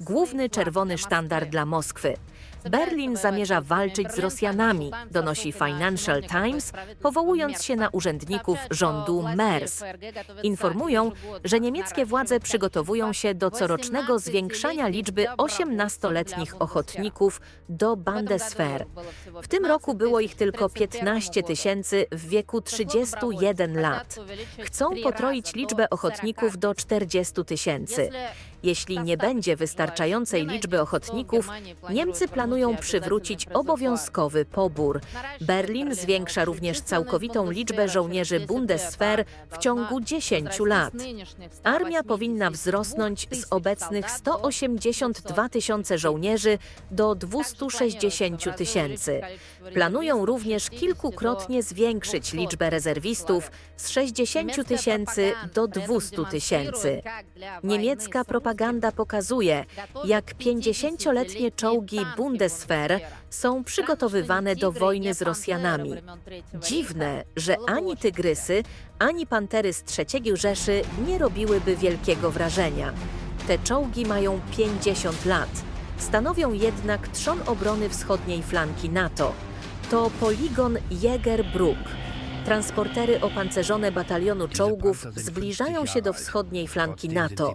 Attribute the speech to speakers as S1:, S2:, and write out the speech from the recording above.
S1: Główny czerwony sztandar dla Moskwy. Berlin zamierza walczyć z Rosjanami, donosi Financial Times, powołując się na urzędników rządu MERS. Informują, że niemieckie władze przygotowują się do corocznego zwiększania liczby 18-letnich ochotników do Bundeswehr. W tym roku było ich tylko 15 tysięcy w wieku 31 lat. Chcą potroić liczbę ochotników do 40 tysięcy. Jeśli nie będzie wystarczającej liczby ochotników, Niemcy planują przywrócić obowiązkowy pobór. Berlin zwiększa również całkowitą liczbę żołnierzy Bundeswehr w ciągu 10 lat. Armia powinna wzrosnąć z obecnych 182 tysiące żołnierzy do 260 tysięcy. Planują również kilkukrotnie zwiększyć liczbę rezerwistów z 60 tysięcy do 200 tysięcy. Niemiecka propaganda pokazuje, jak 50-letnie czołgi Bundeswehr są przygotowywane do wojny z Rosjanami. Dziwne, że ani tygrysy, ani pantery z III Rzeszy nie robiłyby wielkiego wrażenia. Te czołgi mają 50 lat. Stanowią jednak trzon obrony wschodniej flanki NATO. To poligon Jägerbruck. Transportery opancerzone batalionu czołgów zbliżają się do wschodniej flanki NATO.